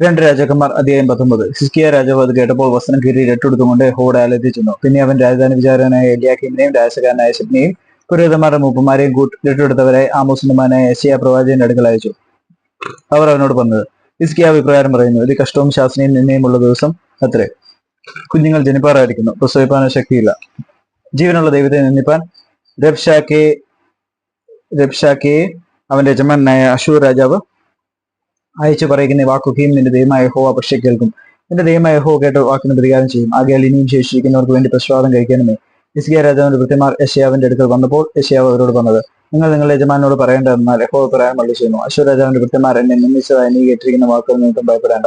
രണ്ട് രാജാക്കന്മാർ അധ്യായം പത്തൊമ്പത്. ഹിസ്കിയ രാജാവ് അത് കേട്ടപ്പോൾ വസ്ത്രം കീറി രട്ടെടുത്തുകൊണ്ട് ഹോഡ് ആലത്തിച്ചെന്നു പിന്നെ അവൻ രാജധാനി വിചാരകനായ എലിയാക്കിമിനെയും രാജകാരനായ ശബ്നെയും പുരോഹിതന്മാരുടെ മൂപ്പന്മാരെയും കൂട്ടി രട്ടെടുത്തവരായി ആമോസിന്റെ മകനായ യശിയ പ്രവാചകന്റെ അടുക്കൽ അയച്ചു. അവർ അവനോട് പറഞ്ഞത് ഹിസ്കിയാവ് അഭിപ്രായം പറയുന്നു ഇത് കഷ്ടവും ശാസനയും നിന്നെയുമുള്ള ദിവസം അത്രേ. കുഞ്ഞുങ്ങൾ ജനിപ്പാറായിരിക്കുന്നു പ്രസവിപ്പാനോ ശക്തിയില്ല. ജീവനുള്ള ദൈവത്തെ നിന്നിപ്പാൻ രബ്ഷാക്കെ രബ്ഷാക്കെ അവന്റെ യജമാനായ അശൂർ രാജാവ് അയച്ചു പറയുന്ന വാക്കുകയും നിന്റെ ദൈവമായ ഹോ പക്ഷെ കേൾക്കും. നിന്റെ ദൈവമായ ഹോ കേട്ട വാക്കിന് പ്രതികാരം ചെയ്യും. ആകയാൽ ഇനിയും ശേഷിക്കുന്നവർക്ക് വേണ്ടി പ്രസ്വാദം കഴിക്കണമേ. ഇസ്ഗിയ രാജാവിന്റെ വൃത്തിമാർ യശയാവിന്റെ അടുക്കൽ വന്നപ്പോൾ യശയാവ് അവരോട് വന്നത് നിങ്ങൾ നിങ്ങളുടെ യജമാനോട് പറയേണ്ടതെന്നാൽ ഹോ പറയാൻ വള്ളി ചെയ്യുന്നു. അശ്വർ രാജാവിന്റെ വൃത്തിമാർ എന്നെ നിന്ദിച്ചതായി നീ കേട്ടിരിക്കുന്ന വാക്കുകൾ നിങ്ങൾക്കും ഭയപ്പെടേണ്ട.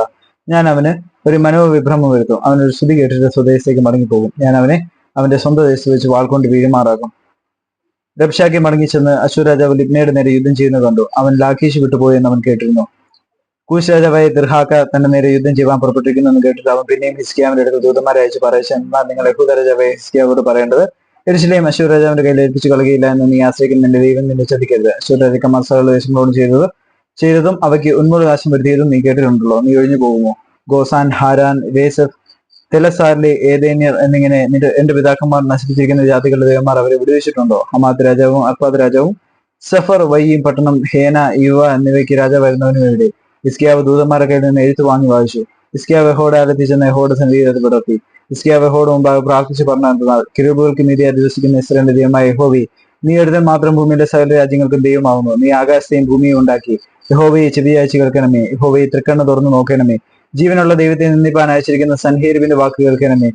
ഞാൻ അവന് ഒരു മനോവിഭ്രമം വരുത്തും. അവനൊരു സ്തുതി കേട്ടിട്ട് സ്വദേശത്തേക്ക് മടങ്ങിപ്പോകും. ഞാൻ അവനെ അവന്റെ സ്വന്തം ദേശത്ത് വെച്ച് വാൾക്കൊണ്ട് വീഴുമാറാക്കും. രബ്ഷാക്കി മടങ്ങി ചെന്ന് അശ്വരാജാവ് ലിബ്നയുടെ നേരെ യുദ്ധം ചെയ്യുന്നത് കണ്ടു. അവൻ ലാഖീഷ് വിട്ടുപോയെന്ന് അവൻ കേട്ടിരുന്നു. കൂശ് രാജാവായ ദിർഹാക്ക തന്റെ നേരെ യുദ്ധം ചെയ്യാൻ പുറപ്പെട്ടിരിക്കുന്നു എന്ന് കേട്ടിട്ട് അവൻ പിന്നെയും ഹിസ്കിയാവിന്റെ അടുത്ത് ദൂതന്മാരെ അയച്ചു പറയച്ചു എന്നാൽ നിങ്ങൾ യഹൂദ രാജാവായ ഹിസ്കിയാവോട് പറയേണ്ടത്? എരിശിലെയും അശ്വർ രാജാവിന്റെ കയ്യിൽ ഏൽപ്പിച്ചു കളയുകയില്ല എന്ന് നീ ആശ്രയിക്കുന്ന നിന്റെ ദൈവം നിന്നെ ചതിക്കരുത്. അശ്വർ രാജാക്കന്മാർ ചെയ്തത് ചെയ്തതും അവയ്ക്ക് ഉന്മൂലനാശം വരുത്തിയതും നീ കേട്ടിട്ടുണ്ടല്ലോ. നീ ഒഴിഞ്ഞു പോകുമോ? ഗോസാൻ ഹാരാൻ വേസഫ് തെലസാർലി ഏതേന്യർ എന്നിങ്ങനെ നിന്റെ എന്റെ പിതാക്കന്മാർ നശിപ്പിച്ചിരിക്കുന്ന ജാതികളുടെ ദേവന്മാർ അവരെ വിടുവിച്ചിട്ടുണ്ടോ? ഹമാദ് രാജാവും അർപ്പാദ് രാജാവും സഫർ വയ്യും പട്ടണം ഹേന യുവ എന്നിവയ്ക്ക് രാജാവായിരുന്നവനും എവിടെ ഇസ്കിയാവ് ദൂതന്മാരുടെ കയ്യിൽ നിന്ന് എഴുത്തു വാങ്ങി വായിച്ചു. ഇസ്കിയാവ് ആലത്തി ചെന്ന് യഹോടെ സന്നിധിയിൽ പുലർത്തി ഇസ്കിയാവ് എഹോട് മുമ്പാകെ പ്രാർത്ഥിച്ച് പറഞ്ഞാൽ കിരുബുകൾക്ക് നീതി അധിവസിക്കുന്ന ഇസ്രേലിന്റെ ദൈവമായ യഹോവി നീ ഒരുതൻ മാത്രം ഭൂമിയിലെ സകല രാജ്യങ്ങൾക്കും ദൈവമാകുന്നു. നീ ആകാശത്തെയും ഭൂമിയും ഉണ്ടാക്കി. യഹോവയെ ചെവിയാഴ്ച കേൾക്കണമേ യഹോവയെ തൃക്കണ്ണ് തുറന്നു നോക്കണമേ. ജീവനുള്ള ദൈവത്തെ നിന്ദിപ്പാൻ അയച്ചിരിക്കുന്ന സൻഹേരുവിന്റെ വാക്ക് കേൾക്കണമേ.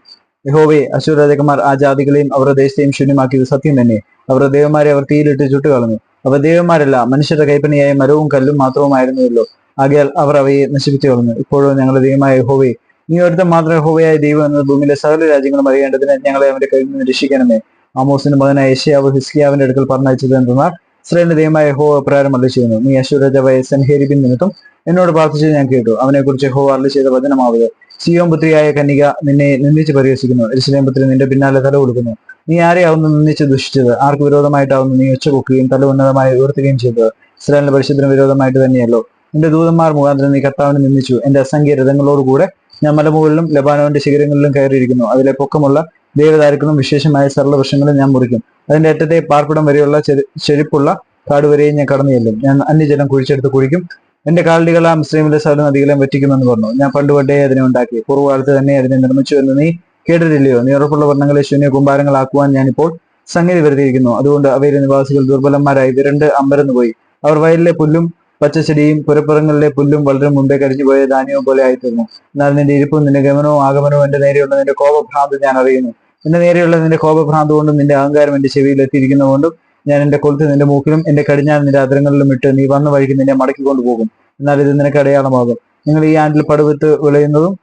യഹോവയെ അശൂർ രാജകുമാർ ആ ജാതികളെയും അവരുടെ ദേശത്തെയും ശൂന്യമാക്കിയത് സത്യം തന്നെ. അവരുടെ ദേവന്മാരെ അവർ തീയിലിട്ട് ചുട്ടുകളഞ്ഞു. അവർ ദേവന്മാരല്ല മനുഷ്യരുടെ കൈപ്പണിയായ മരവും കല്ലും മാത്രവുമായിരുന്നുവല്ലോ. ആകയാൽ അവർ അവയെ നശിപ്പിച്ചു കളഞ്ഞു. ഇപ്പോഴും ഞങ്ങളുടെ ദൈവമായ ഹോവയെ നീ ഒരുത്തം മാത്രം ഹോവയായ ദൈവം എന്ന ഭൂമിയിലെ സകല രാജ്യങ്ങളും അറിയേണ്ടതിന് ഞങ്ങളെ അവന്റെ കയ്യിൽ നിന്ന് രക്ഷിക്കണമേ. ആമോസിന്റെ മകനായ യശയാവ് ഹിസ്കിയാവിന്റെ അടുക്കൽ പറഞ്ഞയച്ചത് എന്തെന്നാൽ ഇസ്രേലിന്റെ ദൈവമായ ഹോ പ്രകാരം അള്ളി ചെയ്യുന്നു നീ അശുരജാവായ സെൻഹേരിബിൻ നിമിത്തം എന്നോട് പ്രാർത്ഥിച്ചത് ഞാൻ കേട്ടു. അവനെ കുറിച്ച് ഹോ അള്ളി ചെയ്ത വചനമാവുക. സിയോം പുത്രിയായ കന്യക നിന്നെ നിന്ദിച്ച് പരിഹസിക്കുന്നു. എരിശിലേം പുത്രി നിന്റെ പിന്നാലെ തല കൊടുക്കുന്നു നീ ആരെയാവുന്നു നിന്ദിച്ച് ദുഷിച്ചത്? ആർക്ക് വിരോധമായിട്ടാവുന്നു നീ ഒച്ച പൊക്കുകയും തല ഉന്നതമായി ഉയർത്തുകയും ചെയ്തത്? ഇസ്രായേലിന്റെ പരിശുദ്ധത്തിന് വിരോധമായിട്ട് തന്നെയല്ലോ. നിന്റെ ദൂതന്മാർ മുഖാന്തരം നീ കർത്താവിനെ നിന്ദിച്ചു. എന്റെ അസംഖ്യ രഥങ്ങളോടുകൂടെ ഞാൻ മലമുകളിലും ലബാനോന്റെ ശിഖരങ്ങളിലും കയറിയിരിക്കുന്നു. അതിലെ പൊക്കമുള്ള ദേവദാരുക്കളും വിശേഷമായ സർവവൃക്ഷങ്ങളും ഞാൻ മുറിക്കും. അതിന്റെ അറ്റത്തെ പാർപ്പിടം വരെയുള്ള ചെരു- ചെരുപ്പുള്ള കാട് വരെയും ഞാൻ കടന്നു ചെല്ലും ഞാൻ അന്യജലം കുഴിച്ചെടുത്ത് കുഴിക്കും. എന്റെ കാലടികൾ ആ മുസ്ലിമിലെ സകല നദികളെ വറ്റിക്കുമെന്ന് പറഞ്ഞു. ഞാൻ പണ്ട് പണ്ടേ അതിനെ ഉണ്ടാക്കി. പൂർവകാലത്ത് തന്നെ അതിനെ നിർമ്മിച്ചു എന്ന് നീ കേട്ടിട്ടില്ലയോ? നീ ഉറപ്പുള്ള വർണങ്ങളെ ശൂന്യ കുമ്പാരങ്ങളാക്കുവാൻ ഞാനിപ്പോൾ സംഗതി വരുത്തിയിരിക്കുന്നു. അതുകൊണ്ട് അവയിലെ നിവാസികൾ ദുർബലന്മാരായി വിരണ്ട് അമ്പരന്ന് പോയി അവർ വയലിലെ പുല്ലും പച്ചച്ചെടിയും പുരപ്പുറങ്ങളിലെ പുല്ലും വളരെ മുമ്പേ കരിഞ്ഞുപോയ ധാന്യവും പോലെ ആയിത്തീർന്നു. എന്നാൽ നിന്റെ ഇരിപ്പും നിന്റെ ഗമനവും ആഗമനവും എന്റെ നേരെയുള്ള നിന്റെ കോപഭ്രാന്ത് ഞാൻ അറിയുന്നു. എന്റെ നേരെയുള്ള നിന്റെ കോപഭ്രാന്ത് കൊണ്ടും നിന്റെ അഹങ്കാരം എന്റെ ചെവിയിൽ എത്തിയിരിക്കുന്നത് കൊണ്ടും ഞാൻ എന്റെ കൊളുത്ത് നിന്റെ മൂക്കിലും എന്റെ കടിഞ്ഞാൻ നിന്റെ അതിരങ്ങളിലും ഇട്ട് നീ വന്ന വഴിക്ക് നിന്നെ മടക്കി കൊണ്ടുപോകും. എന്നാൽ ഇത് നിനക്ക് അടയാളമാകും. നിങ്ങൾ ഈ ആണ്ടിൽ പടുവിത്ത് വിളയുന്നതും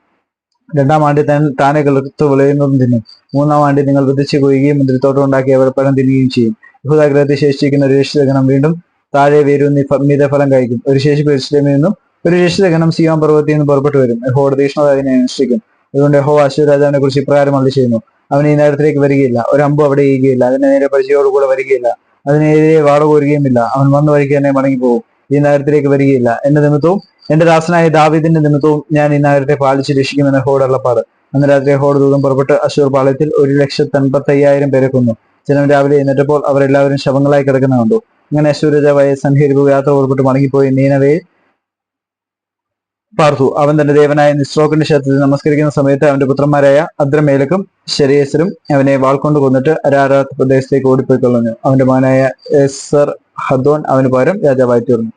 രണ്ടാം ആണ്ടിൽ താൻ താനെ കിളർത്ത് വിളയുന്നതും തിന്നും. മൂന്നാം ആണ്ടിൽ നിങ്ങൾ വിതച്ച് കൊയ്യുകയും മുന്തിരിത്തോട്ടം ഉണ്ടാക്കി അവർ പഴം തിന്നുകയും ചെയ്യും. യഹൂദാഗ്രഹത്തിൽ ശേഷിക്കുന്ന ഒരു രക്ഷിതഗണം വീണ്ടും താഴെ വരും മിതഫലം കഴിക്കും. ഒരു ശേഷി പരിശ്രമിൽ നിന്നും ഒരു ശേഷി രക്ഷിതഗണം സിയോൻ പർവത്തിൽ നിന്ന് പുറപ്പെട്ടു വരും യഹോയുടെ തീഷ്ണത അതിനെ അനുഷ്ഠിക്കും. അതുകൊണ്ട് യഹോ അശ്വരാജാവിനെ കുറിച്ച് ഇപ്രകാരം അള്ളി ചെയ്യുന്നു. അവൻ ഈ നേരത്തിലേക്ക് വരികയില്ല. ഒരു അമ്പ് അവിടെ ചെയ്യുകയില്ല അതിനെ നേരെ പരിചയോടുകൂടെ വരികയില്ല. അതിനെതിരെ വാട കോരുകയുമില്ല. അവൻ വന്ന വഴിക്ക് തന്നെ മടങ്ങിപ്പോകും. ഈ നഗരത്തിലേക്ക് വരികയില്ല. എന്റെ നിമിത്തവും എന്റെ ദാസനായ ദാവിദിന്റെ നിമിത്തവും ഞാൻ ഈ നഗരത്തെ പാലിച്ച് രക്ഷിക്കുമെന്ന് ഹോടള്ളപ്പാട് അന്ന് രാത്രി ഹോഡ് ദൂതം പുറപ്പെട്ട് അശൂർ പാളയത്തിൽ ഒരു ലക്ഷത്തി അൻപത്തി അയ്യായിരം പേരെ കൊന്നു. ജനം രാവിലെ എന്നിട്ടപ്പോൾ അവരെല്ലാവരും ശവങ്ങളായി കിടക്കുന്ന കണ്ടു. അങ്ങനെ അശൂർ രാജാവായ സൻഹേരിബു യാത്ര പുറപ്പെട്ട് മടങ്ങിപ്പോയി നീനവയെ പാർത്തു. അവൻ തന്റെ ദേവനായ നിസ്രോക്കിന്റെ ക്ഷേത്രത്തിൽ നമസ്കരിക്കുന്ന സമയത്ത് അവന്റെ പുത്രന്മാരായ അദ്രമേലക്കും ശരീസരും അവനെ വാൾക്കൊണ്ട് കൊന്നിട്ട് അരാരാത്ത് പ്രദേശത്തേക്ക് ഓടിപ്പോയി കളഞ്ഞു അവന്റെ മകനായ സർ ഹദോൻ അവന് പകരം രാജാവായി തീർന്നു.